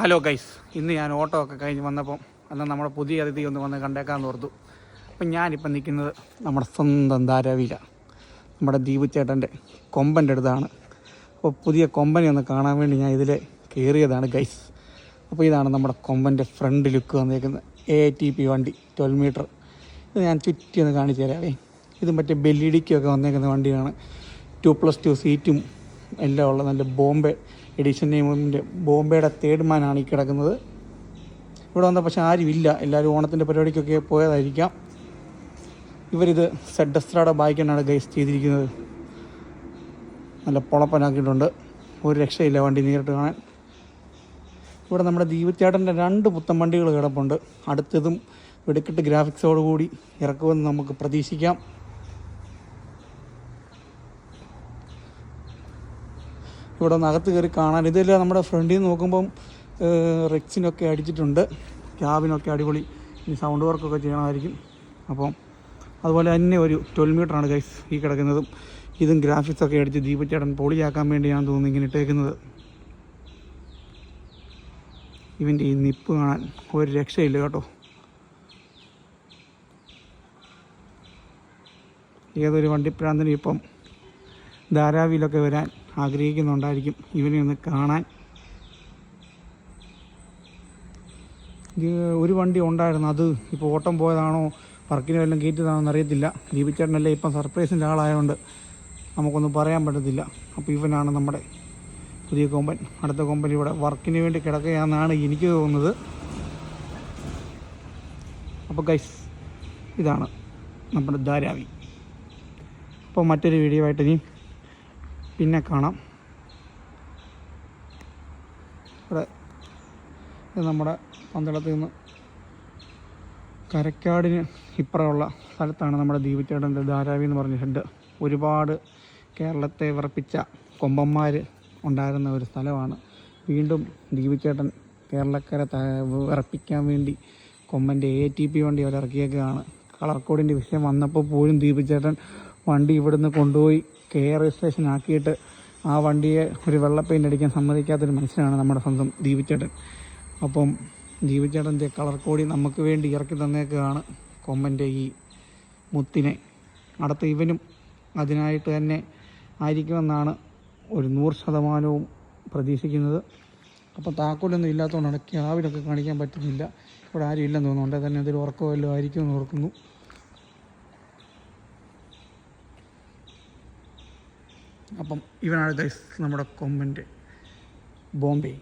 Hello guys ഇന്ന് ഞാൻ auto ഒക്കെ കഴിഞ്ഞ് വന്നപ്പം അല്ല നമ്മുടെ പുതിയ അതിഥി ഒന്ന് വന്ന് കണ്ടേക്കാന്ന് ഓർത്തു. അപ്പം ഞാനിപ്പം നിൽക്കുന്നത് നമ്മുടെ സ്വന്തം ധാരാവിയില. നമ്മുടെ ദീപു ചേട്ടന്റെ കൊമ്പന്റെ അടുത്താണ്. അപ്പോൾ പുതിയ കൊമ്പനെ ഒന്ന് കാണാൻ വേണ്ടി ഞാൻ ഇതിൽ കയറിയതാണ് ഗൈസ് അപ്പോൾ ഇതാണ് നമ്മുടെ കൊമ്പന്റെ ഫ്രണ്ട് ലുക്ക് വന്നേക്കുന്നത്. എ ടി പി വണ്ടി ട്വൽവ് മീറ്റർ ഇത് ഞാൻ ചുറ്റി ഒന്ന് കാണിച്ചു തരാവേ ഇത് മറ്റേ ബെല്ലിടിക്കൊക്കെ വന്നേക്കുന്ന വണ്ടിയാണ്. ടു പ്ലസ് ടു സീറ്റും എല്ലാം ഉള്ള നല്ല ബോംബെ എഡിഷൻ നെയിമിന്റെ ബോംബെയുടെ തേർഡ് മാനാണ് ഈ കിടക്കുന്നത്. ഇവിടെ വന്ന പക്ഷേ ആരുമില്ല. എല്ലാവരും ഓണത്തിന്റെ പരിപാടിക്കൊക്കെ പോയതായിരിക്കാം. ഇവരിത് സെഡസ്ട്രയുടെ ബൈക്കാണ് ഗൈസ് ചെയ്തിരിക്കുന്നത്. നല്ല പൊളപ്പനാക്കിയിട്ടുണ്ട്. ഒരു രക്ഷയില്ല വണ്ടി നേരിട്ട് കാണാൻ. ഇവിടെ നമ്മുടെ ദീപച്ചേട്ടന്റെ രണ്ട് പുത്തൻ വണ്ടികൾ കിടപ്പുണ്ട്. അടുത്തതും വെടിക്കെട്ട് ഗ്രാഫിക്സോടുകൂടി ഇറക്കുമെന്ന് നമുക്ക് പ്രതീക്ഷിക്കാം. ഇവിടെ നകത്ത് കയറി കാണാൻ. ഇതെല്ലാം നമ്മുടെ ഫ്രണ്ടിൽ നിന്ന് നോക്കുമ്പം റെക്സിനൊക്കെ അടിച്ചിട്ടുണ്ട്. ക്യാബിനൊക്കെ അടിപൊളി. ഇനി സൗണ്ട് വർക്കൊക്കെ ചെയ്യണമായിരിക്കും. അപ്പം അതുപോലെ തന്നെ ഒരു ട്വൽവ് മീറ്ററാണ് ഗൈസ് ഈ കിടക്കുന്നതും. ഇതും ഗ്രാഫിക്സ് ഒക്കെ അടിച്ച് ദീപച്ചേട്ടൻ പൊളിയാക്കാൻ വേണ്ടിയാണ് തോന്നുന്നു ഇങ്ങനെ ഇട്ടേക്കുന്നത്. ഇവന്റെ ഈ നിപ്പ് കാണാൻ ഒരു രക്ഷയില്ല കേട്ടോ. ഏതൊരു വണ്ടിപ്രാന്തനും ഇപ്പം ധാരാവിയിലൊക്കെ വരാൻ ആഗ്രഹിക്കുന്നുണ്ടായിരിക്കും ഇവനെ ഒന്ന് കാണാൻ. ഒരു വണ്ടി ഉണ്ടായിരുന്നു. അത് ഇപ്പോൾ ഓട്ടം പോയതാണോ വർക്കിന് വല്ലതും കയറ്റിയതാണോ എന്നറിയത്തില്ല ദീപിച്ചേട്ടനല്ലേ ഇപ്പം സർപ്രൈസിന്റെ ആളായതുകൊണ്ട് നമുക്കൊന്നും പറയാൻ പറ്റത്തില്ല. അപ്പോൾ ഇവനാണ് നമ്മുടെ പുതിയ കൊമ്പൻ. അടുത്ത കൊമ്പൻ ഇവിടെ വർക്കിന് വേണ്ടി കിടക്കുകയാണെന്നാണ് എനിക്ക് തോന്നുന്നത്. അപ്പോൾ ഗൈസ് ഇതാണ് നമ്മുടെ ധാരാവി. അപ്പോൾ മറ്റൊരു വീഡിയോ ആയിട്ട് ഇനി പിന്നെ കാണാം. ഇവിടെ നമ്മുടെ പന്തളത്തിൽ നിന്ന് കരക്കാടിന് ഇപ്പുറമുള്ള സ്ഥലത്താണ് നമ്മുടെ ദീപച്ചേട്ടന്റെ ധാരാവി എന്ന് പറഞ്ഞ ഹെഡ്. ഒരുപാട് കേരളത്തെ വിറപ്പിച്ച കൊമ്പന്മാർ ഉണ്ടായിരുന്ന ഒരു സ്ഥലമാണ്. വീണ്ടും ദീപച്ചേട്ടൻ കേരളക്കര വിറപ്പിക്കാൻ വേണ്ടി കൊമ്പന്റെ എ ടി പി വണ്ടി അവർ ഇറക്കിയേക്കാണ് കളർ കോഡിന്റെ വിഷയം വന്നപ്പോൾ പോലും ദീപച്ചേട്ടൻ വണ്ടി ഇവിടുന്ന് കൊണ്ടുപോയി കെ രജിസ്ട്രേഷൻ ആക്കിയിട്ട് ആ വണ്ടിയെ ഒരു വെള്ള പെയിന്റ് അടിക്കാൻ സമ്മതിക്കാത്തൊരു മനുഷ്യനാണ് നമ്മുടെ സ്വന്തം ദീപിച്ചേട്ടൻ. അപ്പം ദീപിച്ചേട്ടന്റെ കളർ കോടി നമുക്ക് വേണ്ടി ഇറക്കി തന്നേക്കാണ് കൊമ്പന്റെ ഈ മുത്തിനെ. അടുത്ത ഇവനും അതിനായിട്ട് തന്നെ ആയിരിക്കുമെന്നാണ് ഒരു നൂറ് ശതമാനവും പ്രതീക്ഷിക്കുന്നത്. അപ്പോൾ താക്കോലൊന്നും ഇല്ലാത്തതുകൊണ്ടാണ് ക്യാബിലൊക്കെ കാണിക്കാൻ പറ്റുന്നില്ല. ഇവിടെ ആരും ഇല്ലെന്ന് തോന്നുന്നുണ്ട് തന്നെ എന്തെങ്കിലും ഉറക്കമല്ലോ ആയിരിക്കുമെന്ന് ഓർക്കുന്നു. അപ്പം ഇവനാണ് ഗൈസ് നമ്മുടെ കൊമ്പന്റെ ബോംബെ.